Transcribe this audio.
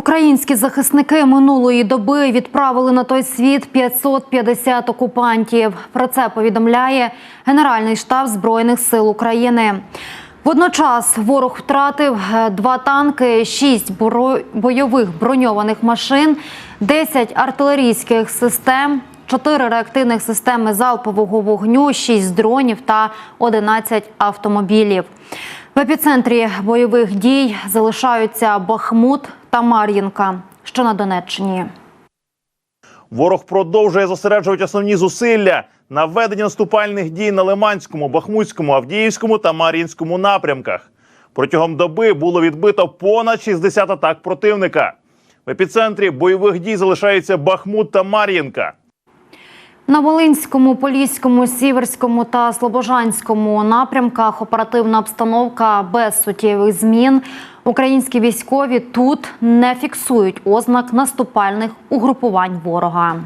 Українські захисники минулої доби відправили на той світ 550 окупантів. Про це повідомляє Генеральний штаб Збройних сил України. Водночас ворог втратив е, два танки, шість бойових броньованих машин, 10 артилерійських систем, 4 реактивних системи залпового вогню, 6 дронів та 11 автомобілів. В епіцентрі бойових дій залишаються Бахмут та Мар'їнка, що на Донеччині. Ворог продовжує зосереджувати основні зусилля на веденні наступальних дій на Лиманському, Бахмутському, Авдіївському та Мар'їнському напрямках. Протягом доби було відбито понад 60 атак противника. В епіцентрі бойових дій залишаються Бахмут та Мар'їнка. На Волинському, Поліському, Сіверському та Слобожанському напрямках оперативна обстановка без суттєвих змін. Українські військові тут не фіксують ознак наступальних угрупувань ворога.